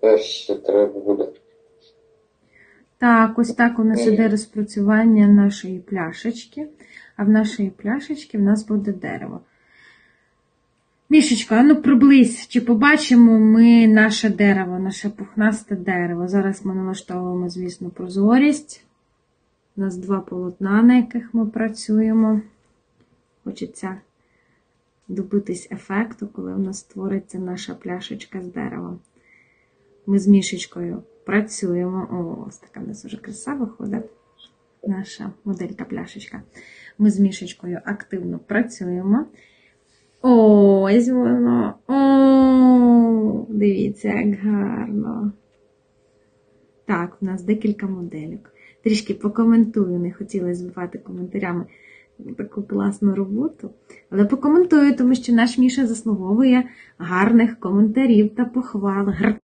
тепер ще треба буде. Так, ось так у нас іде розпрацювання нашої пляшечки, а в нашої пляшечки в нас буде дерево. Мішечка, а ну приблизь, чи побачимо ми наше дерево, наше пухнасте дерево. Зараз ми налаштовуємо, звісно, прозорість. У нас два полотна, на яких ми працюємо. Хочеться добитись ефекту, коли у нас створиться наша пляшечка з деревом. Ми з мішечкою працюємо. О, ось така в нас вже краса виходить. Наша моделька пляшечка. Ми з мішечкою активно працюємо. Ось воно. О, дивіться, як гарно. Так, у нас декілька моделек. Трішки покоментую, не хотіла збивати коментарями таку класну роботу. Але покоментую, тому що наш Міша заслуговує гарних коментарів та похвал.